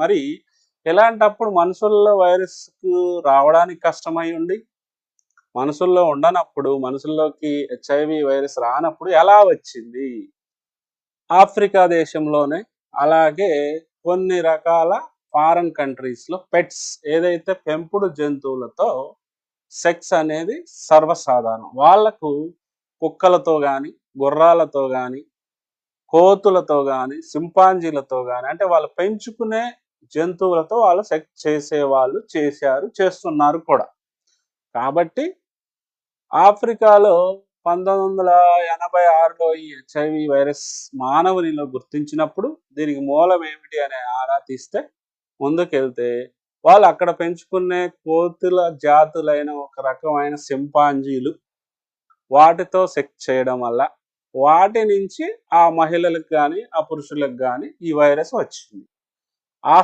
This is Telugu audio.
మరి ఇలాంటప్పుడు మనుషుల్లో వైరస్కు రావడానికి కష్టమై ఉండి మనుషుల్లో ఉండనప్పుడు మనుషుల్లోకి హెచ్ఐవి వైరస్ రానప్పుడు ఎలా వచ్చింది? ఆఫ్రికా దేశంలోనే అలాగే కొన్ని రకాల ఫారెన్ కంట్రీస్లో పెట్స్ ఏదైతే పెంపుడు జంతువులతో సెక్స్ అనేది సర్వసాధారణం. వాళ్ళకు కుక్కలతో కానీ గుర్రాలతో కానీ కోతులతో కానీ సింపాంజీలతో కానీ అంటే వాళ్ళు పెంచుకునే జంతువులతో వాళ్ళు సెక్స్ చేసేవాళ్ళు చేశారు చేస్తున్నారు కూడా. కాబట్టి ఆఫ్రికాలో పంతొమ్మిది వందల ఎనభై ఆరులో ఈ హెచ్ఐవి వైరస్ మానవునిలో గుర్తించినప్పుడు దీనికి మూలం ఏమిటి అనే ఆరా తీస్తే ముందుకెళ్తే వాళ్ళు అక్కడ పెంచుకునే కోతుల జాతులైన ఒక రకమైన సింపాంజీలు వాటితో సెక్స్ చేయడం వల్ల వాటి నుంచి ఆ మహిళలకు కానీ ఆ పురుషులకు కానీ ఈ వైరస్ వచ్చింది.